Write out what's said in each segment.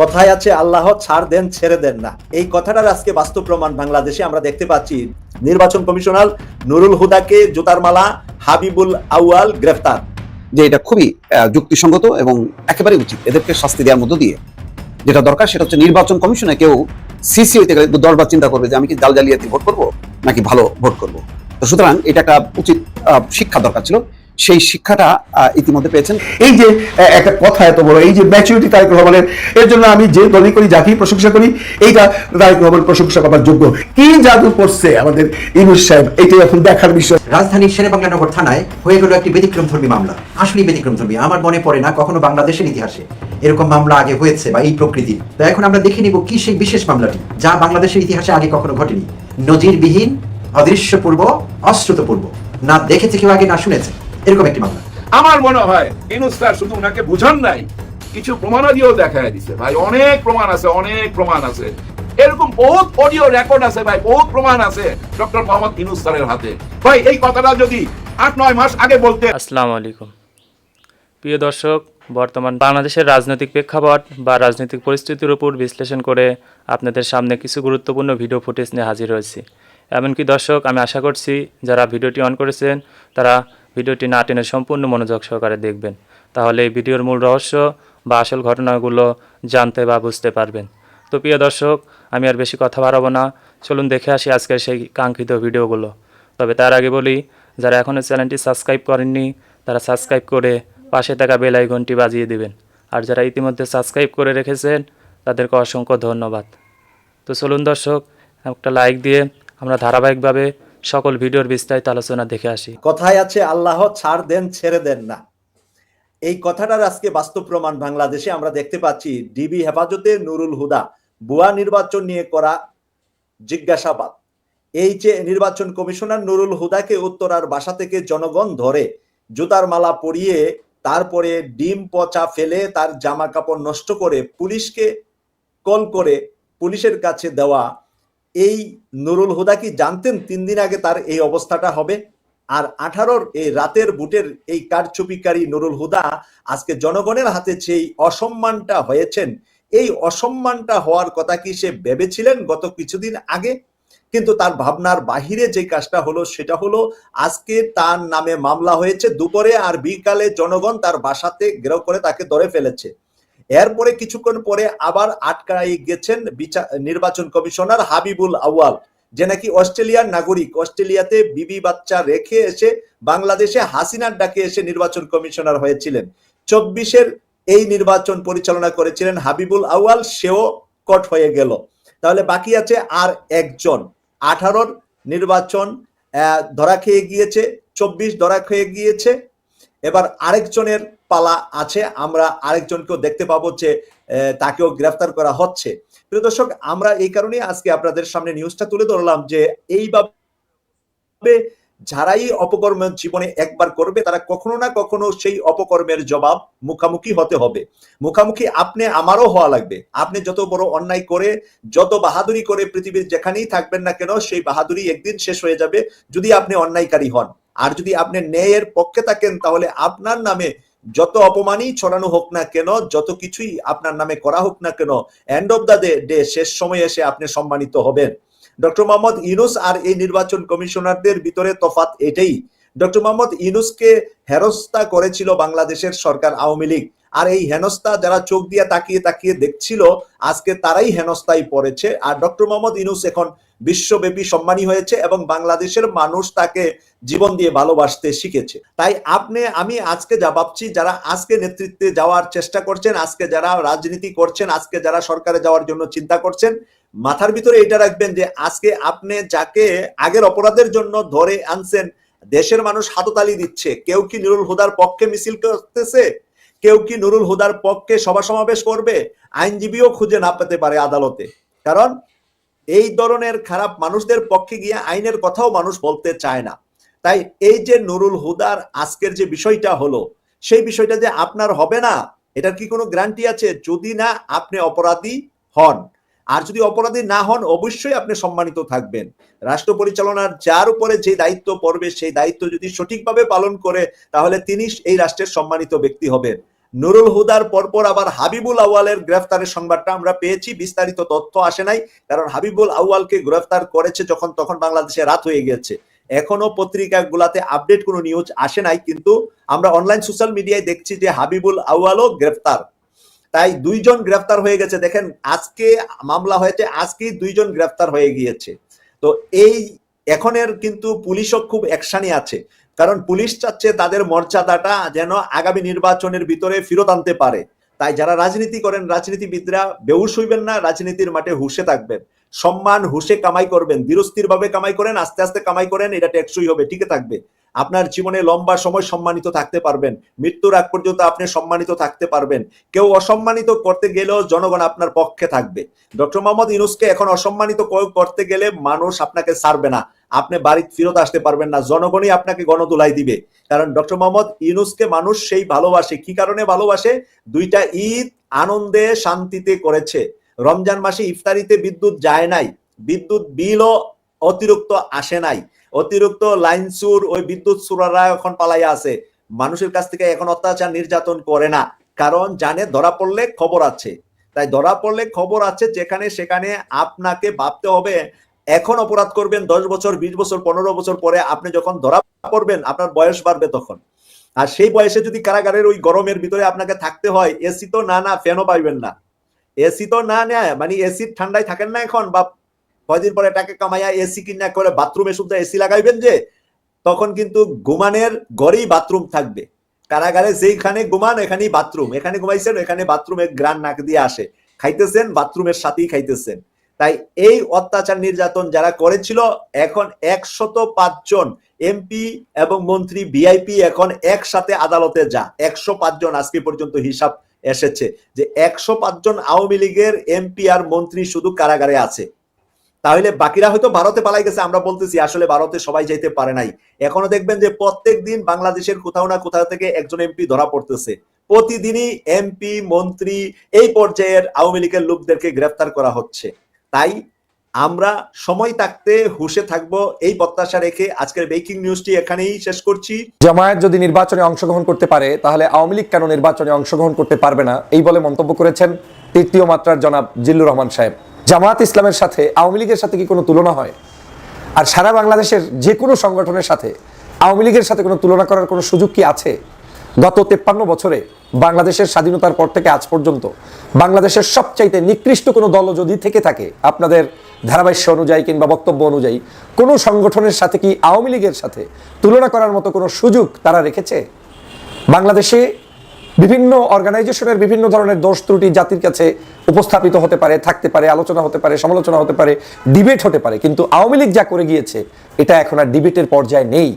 কথায় আছে, আল্লাহ ছাড় দেন, ছেড়ে দেন না। এই কথাটার আজকে বাস্তব প্রমাণ বাংলাদেশে আমরা দেখতে পাচ্ছি। নির্বাচন কমিশনার নুরুল হুদাকে জুতার মালা হাবিবুল আউয়াল গ্রেফতার। যে এটা খুবই যুক্তিসঙ্গত এবং একেবারে উচিত। এদেরকে শাস্তি দেওয়ার মধ্য দিয়ে যেটা দরকার সেটা হচ্ছে নির্বাচন কমিশনে কেউ সিসি হইতে গেলে দশবার চিন্তা করবে যে আমি কি জাল জালিয়াতি ভোট করব নাকি ভালো ভোট করব। তো সুতরাং এটা একটা উচিত শিক্ষা দরকার ছিল। সেই শিক্ষাটা ইতিমধ্যে পেয়েছেন। এই যে একটা কথা এত বড়, এই যে ম্যাচুরিটি তারেক রহমানের, এর জন্য আমি যে দলই করি, যাকেই প্রশংসা করি, এইটা তারেক রহমান প্রশংসা করার যোগ্য। কি জাদু করছে আমাদের ইনুস সাহেব, এটাই এখন দেখার বিষয়। রাজধানীর শেরেবাংলানগর থানায় হয়ে গেল একটি ব্যতিক্রমধর্মী মামলা। আসলেই ব্যতিক্রমধর্মী, আমার মনে পড়ে না কখনো বাংলাদেশের ইতিহাসে। এরকম মামলা আগে হয়েছে বা এই প্রকৃতির তো এখন আমরা দেখে নিব কি সেই বিশেষ মামলাটি, যা বাংলাদেশের ইতিহাসে আগে কখনো ঘটেনি। নজিরবিহীন, অদৃশ্যপূর্ব, অশ্রুতপূর্ব। না দেখেছে কেউ, আগে না শুনেছে। এরকম একটি মামলা। আমার মনে হয় ইনুস স্যার শুধু ওনাকে বুঝান নাই কিছু প্রমাণাদিও দেখায় দিছে। ভাই অনেক প্রমাণ আছে অনেক প্রমাণ আছে। এরকম বহুত অডিও রেকর্ড আছে ভাই বহুত প্রমাণ আছে ডক্টর মোহাম্মদ ইনুস স্যারের হাতে। ভাই এই কথাটা যদি আট নয় মাস আগে বলতে আসসালামু আলাইকুম। প্রিয় দর্শক বর্তমান বাংলাদেশের রাজনৈতিক প্রেক্ষাপট বা রাজনৈতিক পরিস্থিতির উপর বিশ্লেষণ করে আপনাদের সামনে কিছু গুরুত্বপূর্ণ ভিডিও ফুটেজ নিয়ে হাজির হয়েছি। এমনকি দর্শক আমি আশা করছি যারা ভিডিওটি অন করেছেন তারা ভিডিওটি না টেনে সম্পূর্ণ মনোযোগ সহকারে দেখবেন। তাহলে এই ভিডিওর মূল রহস্য বা আসল ঘটনাগুলো জানতে বা বুঝতে পারবেন। তো প্রিয় দর্শক, আমি আর বেশি কথা বাড়াবো না। চলুন দেখে আসি আজকের সেই কাঙ্ক্ষিত ভিডিওগুলো। তবে তার আগে বলি, যারা এখনও চ্যানেলটি সাবস্ক্রাইব করেননি, তারা সাবস্ক্রাইব করে পাশে থাকা বেল আইকনটি বাজিয়ে দিবেন। আর যারা ইতিমধ্যে সাবস্ক্রাইব করে রেখেছেন, তাদেরকে অসংখ্য ধন্যবাদ। তো চলুন দর্শক, একটা লাইক দিয়ে আমরা ধারাবাহিকভাবে সকল ভিডিওর বিস্তারিত আলোচনা দেখে আসি। কথায় আছে, আল্লাহ ছাড় দেন, ছেড়ে দেন না। এই কথাটার আজকে বাস্তব প্রমাণ বাংলাদেশে আমরা দেখতে পাচ্ছি। ডিবি হেফাজতে নুরুল হুদা বুয়া নির্বাচন নিয়ে করা জিজ্ঞাসাবাদ। এই যে নির্বাচন কমিশনার নুরুল হুদাকে উত্তরার বাসা থেকে জনগণ ধরে জুতার মালা পরিয়ে তারপরে ডিম পচা ফেলে তার জামা কাপড় নষ্ট করে পুলিশকে কল করে পুলিশের কাছে দেওয়া এই নুরুল হুদা কি জানতেন তিন দিন আগে তার এই অবস্থাটা হবে? আর আঠারোর এই রাতের বুটের এই কারচুপিকারী নুরুল হুদা আজকে জনগণের হাতে সেই অসম্মানটা হয়েছেন, এই অসম্মানটা হওয়ার কথা কি সে ভেবেছিলেন গত কিছুদিন আগে? কিন্তু তার ভাবনার বাহিরে যে কাজটা হলো সেটা হলো আজকে তার নামে মামলা হয়েছে, দুপুরে আর বিকালে জনগণ তার বাসাতে গ্রেহ করে তাকে ধরে ফেলেছে। এরপরে কিছুক্ষণ পরে আবার আটকাই গেছেন বিচার নির্বাচন কমিশনার হাবিবুল আউয়াল, যে নাকি অস্ট্রেলিয়ার নাগরিক। অস্ট্রেলিয়াতে বিবি বাচ্চা রেখে এসে বাংলাদেশে হাসিনার ডাকে এসে নির্বাচন কমিশনার হয়েছিলেন। চব্বিশের এই নির্বাচন পরিচালনা করেছিলেন হাবিবুল আউয়াল, সেও কট হয়ে গেল। তাহলে বাকি আছে আর একজন। আঠারোর নির্বাচন ধরা খেয়ে গিয়েছে, চব্বিশ ধরা খেয়ে গিয়েছে এবার আরেকজনের পালা আছে, আমরা আরেকজনকেও দেখতে পাবো যে তাকেও গ্রেফতার করা হচ্ছে। প্রিয় দর্শক, আমরা এই কারণে আজকে আপনাদের সামনে নিউজটা তুলে ধরলাম যে, এইভাবে যারাই অপকর্ম জীবনে একবার করবে, তারা কখনো না কখনো সেই অপকর্মের জবাব মুখামুখি হতে হবে। মুখামুখি আপনি আমারও হওয়া লাগবে। আপনি যত বড় অন্যায় করে, যত বাহাদুরি করে পৃথিবীর যেখানেই থাকবেন না কেন, সেই বাহাদুরি একদিন শেষ হয়ে যাবে, যদি আপনি অন্যায়কারী হন। আর যদি আপনি ন্যায়ের পক্ষে থাকেন, তাহলে আপনার নামে যত অপমানই ছড়ানো হোক না কেন, যত কিছুই আপনার নামে করা হোক না কেন এন্ড অফ দ্য ডে শেষ সময়ে এসে আপনি সম্মানিত হবেন। ডক্টর মোহাম্মদ ইউনুস আর এই নির্বাচন কমিশনারদের ভিতরে তফাত এটাই। ডক্টর মোহাম্মদ ইউনুসকে হেরস্তা করেছিল বাংলাদেশের সরকার আওয়ামী লীগ। আর এই হেনস্তা যারা চোখ দিয়ে তাকিয়ে তাকিয়ে দেখছিল, আজকে তারাই হেনস্তায় পড়েছে। আর ডক্টর মোহাম্মদ ইউনুস এখন বিশ্বব্যাপী সম্মানী হয়েছে এবং বাংলাদেশের মানুষ তাকে জীবন দিয়ে ভালোবাসতে শিখেছে। তাই আপনি, আমি আজকে যা ভাবছি, যারা আজকে নেতৃত্বে যাওয়ার চেষ্টা করছেন, আজকে যারা রাজনীতি করছেন, আজকে যারা সরকারে যাওয়ার জন্য চিন্তা করছেন, মাথার ভিতরে এটা রাখবেন যে আজকে আপনি যাকে আগের অপরাধের জন্য ধরে আনছেন, দেশের মানুষ হাততালি দিচ্ছে। কেউ কি নুরুল হুদার পক্ষে মিছিল করতেছে? কেউ কি নুরুল হুদার পক্ষে সভা সমাবেশ করবে? আইনজীবীও খুঁজে না পেতে পারে আদালতে। কারণ এই ধরনের খারাপ মানুষদের পক্ষে গিয়ে আইনের কথাও মানুষ বলতে চায় না। তাই এই যে নুরুল হুদার আজকের যে বিষয়টা হলো, সেই বিষয়টা যে আপনার হবে না, এটার কি কোনো গ্যারান্টি আছে? যদি না, আপনি অপরাধী হন। আর যদি অপরাধী না হন, অবশ্যই আপনি সম্মানিত থাকবেন। রাষ্ট্র পরিচালনার যার উপরে যে দায়িত্ব পড়বে, সেই দায়িত্ব যদি সঠিকভাবে পালন করে, তাহলে তিনি এই রাষ্ট্রের সম্মানিত ব্যক্তি হবেন। নুরুল হুদার পরপর আবার হাবিবুল আউয়ালের গ্রেফতারের সংবাদটা আমরা পেয়েছি। বিস্তারিত তথ্য আসে নাই, কারণ হাবিবুল আউয়ালকে গ্রেফতার করেছে যখন, তখন বাংলাদেশে রাত হয়ে গেছে এখনও পত্রিকাগুলাতে আপডেট কোনো নিউজ আসে নাই, কিন্তু আমরা অনলাইন সোশ্যাল মিডিয়ায় দেখছি যে হাবিবুল আউয়ালও গ্রেফতার। তাই দুইজন গ্রেফতার হয়ে গেছে। দেখেন, আজকে মামলা হয়েছে, আজকেই দুইজন গ্রেফতার হয়ে গিয়েছে। তো এই এখনের কিন্তু পুলিশও খুব অ্যাকশানে আছে। কারণ পুলিশ চাচ্ছে তাদের মর্যাদাটা যেন আগামী নির্বাচনের ভিতরে ফেরত আনতে পারে। তাই যারা রাজনীতি করেন, রাজনীতিবিদরা বেউস হইবেন না, রাজনীতির মাঠে হুসে থাকবেন। সম্মান, হুশে কামাই করবেন ধীরস্থির ভাবে কামাই করেন, আস্তে আস্তে কামাই করেন, এটা টেকসই হবে টিকে থাকবে। আপনার জীবনে লম্বা সময় সম্মানিত থাকতে পারবেন, মৃত্যুর আগ পর্যন্ত আপনি সম্মানিত থাকতে পারবেন। কেউ অসম্মানিত করতে গেলেও জনগণ আপনার পক্ষে থাকবে। ডক্টর মোহাম্মদ ইউনুসকে এখন অসম্মানিত করতে গেলে মানুষ আপনাকে ছাড়বে না। আপনি বাড়ি ফিরত আসতে পারবেন না, জনগণই আপনাকে গণদুলাই দিবে। কারণ ডক্টর মোহাম্মদ ইউনুসকে মানুষ সেই ভালোবাসে। কি কারণে ভালোবাসে? দুইটা ঈদ আনন্দে শান্তিতে করেছে। রমজান মাসে ইফতারিতে বিদ্যুৎ যায় নাই, বিদ্যুৎ বিলও অতিরিক্ত আসে নাই। অতিরিক্ত লাইন সুর ওই বিদ্যুৎ সুরারা এখন পালাইয়া আছে। মানুষের কাছ থেকে এখন অত্যাচার নির্যাতন করে না। কারণ জানে ধরা পড়লে খবর আছে। তাই ধরা পড়লে খবর আছে যেখানে সেখানে আপনাকে ভাবতে হবে, এখন অপরাধ করবেন দশ বছর, বিশ বছর, পনেরো বছর পরে আপনি যখন ধরা পড়বেন, আপনার বয়স বাড়বে তখন। আর সেই বয়সে যদি কারাগারের ওই গরমের ভিতরে আপনাকে থাকতে হয়, এসি তো না না ফ্যানও পাইবেন না। এসি তো না নেয় মানে এসির ঠান্ডায় থাকেন না এখন, বা কয়দিন পরে টাকা কামাইয়া এসি কিনা করে বাথরুমে শুদ্ধ এসি লাগাইবেন যে, তখন কিন্তু ঘুমানের ঘরেই বাথরুম থাকবে। কারাগারে যেইখানে ঘুমান, এখানেই বাথরুম এখানে ঘুমাইছেন, এখানে বাথরুমে গ্রান নাক দিয়ে আসে। খাইতেছেন বাথরুমের সাথেই খাইতেছেন। তাই এই অত্যাচার নির্যাতন যারা করেছিল, এখন একশত পাঁচজন এমপি এবং মন্ত্রী ভিআইপি এখন একসাথে আদালতে যা। একশো পাঁচজন আজকে পর্যন্ত হিসাব এসেছে যে একশো পাঁচজন আওয়ামী লীগের এমপি আর মন্ত্রী শুধু কারাগারে আছে। তাহলে বাকিরা হয়তো ভারতে পালাই গেছে, আমরা বলতেছি আসলে ভারতে সবাই যাইতে পারে নাই। এখনও দেখবেন যে প্রত্যেক দিন বাংলাদেশের কোথাও না কোথাও থেকে একজন এমপি ধরা পড়তেছে। প্রতিদিনই এমপি, মন্ত্রী এই পর্যায়ের আওয়ামী লীগের লোকদেরকে গ্রেফতার করা হচ্ছে। তাই আমরা সময় থাকতে হুশে থাকব এই প্রত্যাশা রেখে আজকের ব্রেকিং নিউজটি এখানেই শেষ করছি। জামায়াত যদি নির্বাচনে অংশগ্রহণ করতে পারে, তাহলে আওয়ামী লীগ কেন নির্বাচনে অংশগ্রহণ করতে পারবে না? এই বলে মন্তব্য করেছেন তৃতীয় মাত্রার জনাব জিল্লুর রহমান সাহেব। জামায়াত ইসলামের সাথে আওয়ামী লীগের সাথে কি কোনো তুলনা হয়? আর সারা বাংলাদেশের যে কোনো সংগঠনের সাথে আওয়ামী লীগের সাথে কোনো তুলনা করার কোনো সুযোগ কি আছে? গত তেপ্পান্ন বছরে বাংলাদেশের স্বাধীনতার পর থেকে আজ পর্যন্ত বাংলাদেশের সবচাইতে নিকৃষ্ট কোনো দল যদি থেকে থাকে, আপনাদের ধারাভাষ্য অনুযায়ী কিংবা বক্তব্য অনুযায়ী, কোনো সংগঠনের সাথে কি আওয়ামী লীগের সাথে তুলনা করার মতো কোনো সুযোগ তারা রেখেছে? বাংলাদেশে বিভিন্ন অর্গানাইজেশনের বিভিন্ন ধরনের দোষ ত্রুটি জাতির কাছে উপস্থাপিত হতে পারে, থাকতে পারে, আলোচনা হতে পারে, সমালোচনা হতে পারে, ডিবেট হতে পারে। কিন্তু আওয়ামী লীগ যা করে গিয়েছে, এটা এখন আর ডিবেটের পর্যায়ে নেই।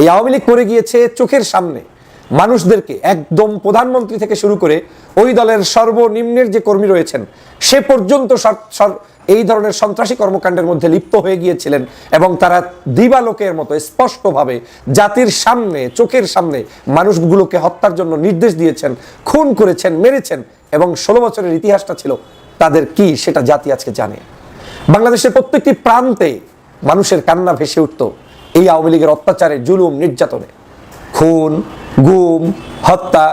এই আওয়ামী লীগ করে গিয়েছে চোখের সামনে। মানুষদেরকে একদম প্রধানমন্ত্রী থেকে শুরু করে ওই দলের সর্বনিম্নের যে কর্মী রয়েছেন, সে পর্যন্ত এই ধরনের সন্ত্রাসী কর্মকাণ্ডের মধ্যে লিপ্ত হয়ে গিয়েছিলেন এবং তারা দিবালোকের মতো স্পষ্টভাবে জাতির সামনে, চোখের সামনে মানুষগুলোকে হত্যার জন্য নির্দেশ দিয়েছেন, খুন করেছেন, মেরেছেন এবং ষোলো বছরের ইতিহাসটা ছিল তাদের কি সেটা জাতি আজকে জানে। বাংলাদেশের প্রত্যেকটি প্রান্তে মানুষের কান্না ভেসে উঠত এই আওয়ামী লীগের অত্যাচারে, জুলুম, নির্যাতনে। খুন, গুম, হত্যা,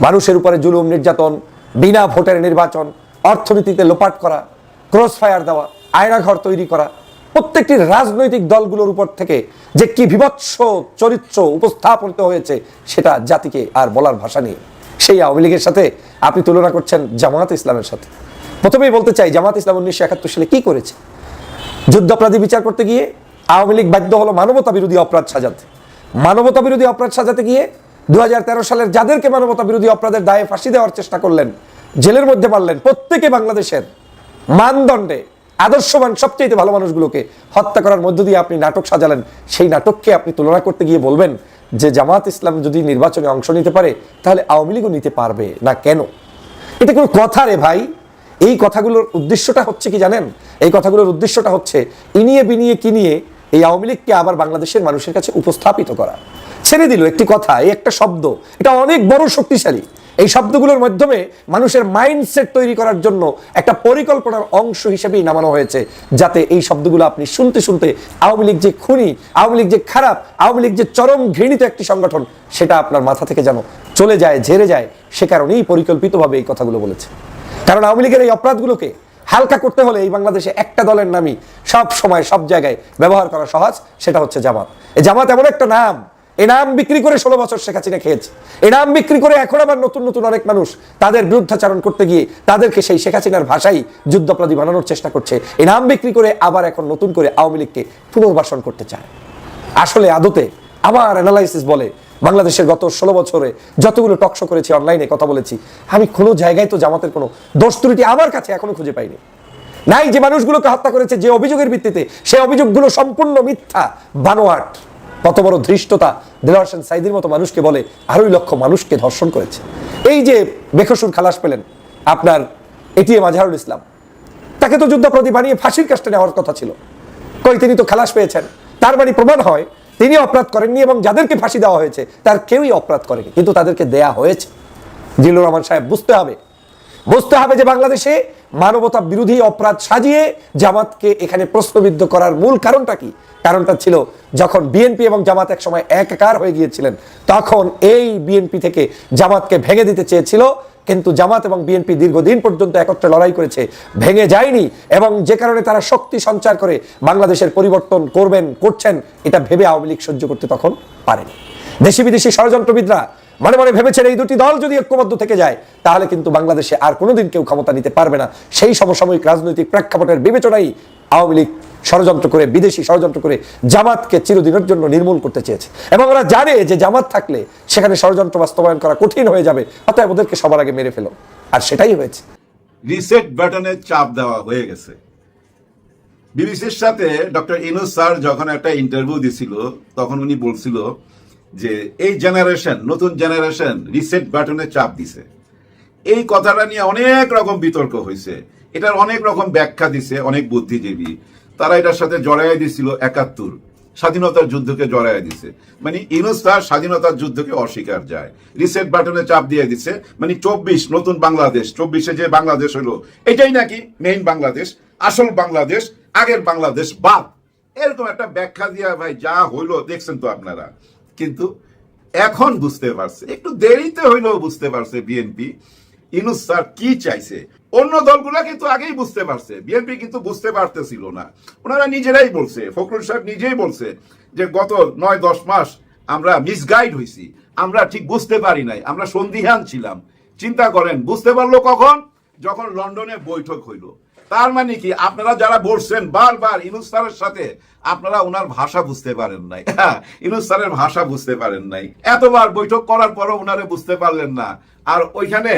মানুষের উপরে জুলুম, নির্যাতন, বিনা ভোটের নির্বাচন, অর্থনীতিতে লোপাট করা ক্রস ফায়ার দেওয়া আয়নাঘর তৈরি করা, প্রত্যেকটি রাজনৈতিক দলগুলোর উপর থেকে যে কি বিভৎস চরিত্র উপস্থাপনিত হয়েছে, সেটা জাতিকে আর বলার ভাষা নেই। সেই আওয়ামী লীগের সাথে আপনি তুলনা করছেন জামায়াত ইসলামের সাথে। প্রথমেই বলতে চাই, জামাত ইসলাম উনিশশো একাত্তর সালে কি করেছে? যুদ্ধাপরাধী বিচার করতে গিয়ে আওয়ামী লীগ বাধ্য হলো মানবতা বিরোধী অপরাধ সাজাতে। মানবতা বিরোধী অপরাধ সাজাতে গিয়ে দু হাজার তেরো সালের যাদেরকে মানবতা বিরোধী অপরাধের দায়ে ফাঁসি দেওয়ার চেষ্টা করলেন, জেলের মধ্যে পারলেন প্রত্যেকে বাংলাদেশের। মানদণ্ডে আদর্শবান সবচেয়ে ভালো মানুষগুলোকে হত্যা করার মধ্য দিয়ে আপনি নাটক সাজালেন, সেই নাটককে আপনি তুলনা করতে গিয়ে বলবেন যে জামাত ইসলাম যদি নির্বাচনে অংশ নিতে পারে, তাহলে আওয়ামী লীগও নিতে পারবে না কেন? এটা কোনো কথা রে ভাই। এই কথাগুলোর উদ্দেশ্যটা হচ্ছে কি জানেন? এই কথাগুলোর উদ্দেশ্যটা হচ্ছে ইনিয়ে বিনিয়ে কিনিয়ে এই আওয়ামী লীগকে আবার বাংলাদেশের মানুষের কাছে উপস্থাপিত করা। ছেড়ে দিল একটি কথা, এই একটা শব্দ। এটা অনেক বড় শক্তিশালী। এই শব্দগুলোর মাধ্যমে মানুষের মাইন্ডসেট তৈরি করার জন্য একটা পরিকল্পনার অংশ হিসেবেই নামানো হয়েছে, যাতে এই শব্দগুলো আপনি শুনতে শুনতে আওয়ামী লীগ যে খুনি, আওয়ামী লীগ যে খারাপ, আওয়ামী লীগ যে চরম ঘৃণিত একটি সংগঠন, সেটা আপনার মাথা থেকে যেন চলে যায়, ঝেড়ে যায়, সে কারণেই পরিকল্পিতভাবে এই কথাগুলো বলেছে। কারণ আওয়ামী লীগের এই অপরাধগুলোকে হালকা করতে হলে এই বাংলাদেশে একটা দলের নামই সব সময়, সব জায়গায় ব্যবহার করা সহজ, সেটা হচ্ছে জামাত। এই জামাত এমন একটা নাম এই নাম বিক্রি করে ষোলো বছর শেখ হাসিনা খেয়েছে। এই নাম বিক্রি করে এখন আবার নতুন নতুন অনেক মানুষ তাদের বিরুদ্ধাচারণ করতে গিয়ে তাদেরকে সেই শেখ হাসিনার ভাষাই যুদ্ধাপরাধী বানানোর চেষ্টা করছে। এই নাম বিক্রি করে আবার এখন নতুন করে আওয়ামী লীগকে পুনর্বাসন করতে চায়। আসলে আদতে আমার অ্যানালাইসিস বলে, বাংলাদেশের গত ষোলো বছরে যতগুলো টকশো করেছি অনলাইনে কথা বলেছি, আমি কোনো জায়গায় তো জামাতের কোনো দোষ ত্রুটি আমার কাছে এখনও খুঁজে পাইনি। নাই যে মানুষগুলোকে হত্যা করেছে, যে অভিযোগের ভিত্তিতে সেই অভিযোগগুলো সম্পূর্ণ মিথ্যা, বানোয়াট। কত বড় ধৃষ্টতা দিলওয়ার হোসেন সাইদির মতো মানুষকে বলে আড়াই লক্ষ মানুষকে ধর্ষণ করেছে। এই যে বেকসুর খালাস পেলেন আপনার এটিএম আজহারুল ইসলাম, তাকে তো যুদ্ধাপরাধী বানিয়ে ফাঁসির কাজটা নেওয়ার কথা ছিল। কই, তিনি তো খালাস পেয়েছেন। তার বাড়ি প্রমাণ হয় তিনি অপরাধ করেননি এবং যাদেরকে ফাঁসি দেওয়া হয়েছে, তার কেউই অপরাধ করেনি। কিন্তু তাদেরকে দেয়া হয়েছে। জিল্লুর রহমান সাহেব, বুঝতে হবে বুঝতে হবে যে বাংলাদেশে মানবতা বিরোধী অপরাধ সাজিয়ে জামাতকে এখানে প্রশ্নবিদ্ধ করার মূল কারণটা কি? কারণটা ছিল যখন বিএনপি এবং জামাত এক সময় একাকার হয়ে গিয়েছিলেন, তখন এই বিএনপি থেকে জামাতকে ভেঙে দিতে চেয়েছিল। কিন্তু জামাত এবং বিএনপি দীর্ঘদিন পর্যন্ত একত্রে লড়াই করেছে, ভেঙে যায়নি এবং যে কারণে তারা শক্তি সঞ্চার করে বাংলাদেশের পরিবর্তন করবেন, করছেন, এটা ভেবে আওয়ামী লীগ সহ্য করতে তখন পারেনি। দেশি বিদেশি ষড়যন্ত্রবিদরা মনে মনে ভেবেছেন এই দুটি দল যদি ঐক্যবদ্ধ থেকে যায়, তাহলে কিন্তু বাংলাদেশে আর কোনোদিন কেউ ক্ষমতা নিতে পারবে না। সেই সমসাময়িক রাজনৈতিক প্রেক্ষাপটের বিবেচনাই আওয়ামী লীগ ষড়যন্ত্র করে, বিদেশি ষড়যন্ত্র করে জামাতকে চিরদিনের জন্য নির্মূল করতে চেয়েছে। এবং ওরা জানে যে জামাত থাকলে সেখানে ষড়যন্ত্র বাস্তবায়ন করা কঠিন হয়ে যাবে, অতএব ওদেরকে সবার আগে মেরে ফেলো। আর সেটাই হয়েছে। রিসেট বাটনে চাপ দেওয়া হয়ে গেছে। বিবিসির সাথে ডক্টর ইনুস স্যার যখন একটা ইন্টারভিউ দিছিল, তখন উনি বলছিল যে এই জেনারেশন নতুন জেনারেশন রিসেট বাটনে চাপ দিছে। এই কথাটা নিয়ে অনেক রকম বিতর্ক হয়েছে এটার অনেক রকম ব্যাখ্যা দিছে অনেক বুদ্ধিজীবী। তারা এটার সাথে জড়াই দিছিল একাত্তর। স্বাধীনতার যুদ্ধকে জড়াই দিছে। মানে ইনুস স্যার স্বাধীনতার যুদ্ধকে অস্বীকার যায়। রিসেট বাটনে চাপ দিয়ে দিছে। মানে চব্বিশ, নতুন বাংলাদেশ, চব্বিশে যে বাংলাদেশ হলো এটাই নাকি মেইন বাংলাদেশ, আসল বাংলাদেশ, আগের বাংলাদেশ বাদ। এরকম একটা ব্যাখ্যা দিয়া ভাই যা হইল, দেখছেন তো আপনারা। কিন্তু এখন বুঝতে পারছে, একটু দেরিতে হইলেও বুঝতে পারছে বিএনপি ইনুস স্যার কি চাইছে? অন্য দলগুলা কিন্তু আগেই বুঝতে পারছে বিএনপি কিন্তু বুঝতে পারতেছিল না। ওনারা নিজেরাই বলছে, ফখরুল সাহেব নিজেই বলছে যে গত নয় দশ মাস আমরা মিসগাইড হয়েছি আমরা ঠিক বুঝতে পারি নাই, আমরা সন্দিহান ছিলাম। চিন্তা করেন, বুঝতে পারল কখন? যখন লন্ডনে বৈঠক হইল। তার মানে কি, আপনারা যারা বলছেন বারবার ইনুস স্যারের সাথে, আপনারা ওনার ভাষা বুঝতে পারেন নাই। ইনুস স্যারের ভাষা বুঝতে পারেন নাই। এতবার বৈঠক করার পরও ওনারে বুঝতে পারলেন না। আর ওইখানে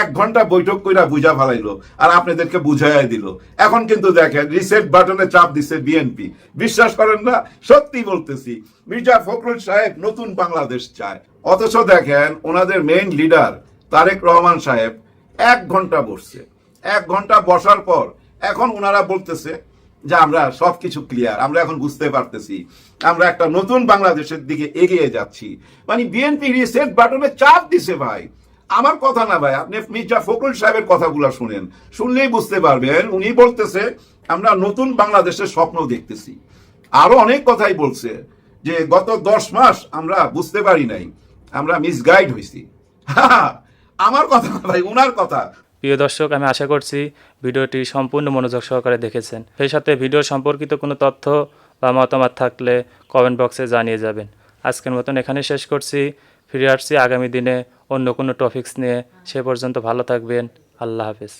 এক ঘণ্টা বৈঠক কইরা বুঝা ফেলাইলো আর আপনাদেরকে বুঝাই দিল। এখন কিন্তু দেখেন রিসেট বাটনে চাপ দিছে বিএনপি বিশ্বাস করেন না, সত্যি বলতেছি, মির্জা ফখরুল সাহেব নতুন বাংলাদেশ চায়। অথচ দেখেন, ওনাদের মেইন লিডার তারেক রহমান সাহেব এক ঘণ্টা বসছে। এক ঘণ্টা বসার পর এখন ওনারা বলতেছে যে আমরা সবকিছু ক্লিয়ার আমরা এখন বুঝতে পারতেছি, আমরা একটা নতুন বাংলাদেশের দিকে এগিয়ে যাচ্ছি। মানে বিএনপি রিসেট বাটনে চাপ দিছে ভাই। আমার কথা না ভাই, আপনি মির্জা ফখরুল সাহেবের কথাগুলো শুনেন, শুনলেই বুঝতে পারবেন, উনি বলতেছে, আমরা নতুন বাংলাদেশের স্বপ্ন দেখতেছি। আরও অনেক কথাই বলছে যে গত দশ মাস আমরা বুঝতে পারি নাই, আমরা মিসগাইড হয়েছি আমার কথা না ভাই, উনার কথা। প্রিয় দর্শক, আমি আশা করছি ভিডিওটি সম্পূর্ণ মনোযোগ সহকারে দেখেছেন। সেই সাথে ভিডিও সম্পর্কিত কোনো তথ্য বা মতামত থাকলে কমেন্ট বক্সে জানিয়ে যাবেন। আজকের মতন এখানে শেষ করছি। ফিরে আসছি আগামী দিনে অন্য কোনো টপিক্স নিয়ে। সে পর্যন্ত ভালো থাকবেন। আল্লাহ হাফেজ।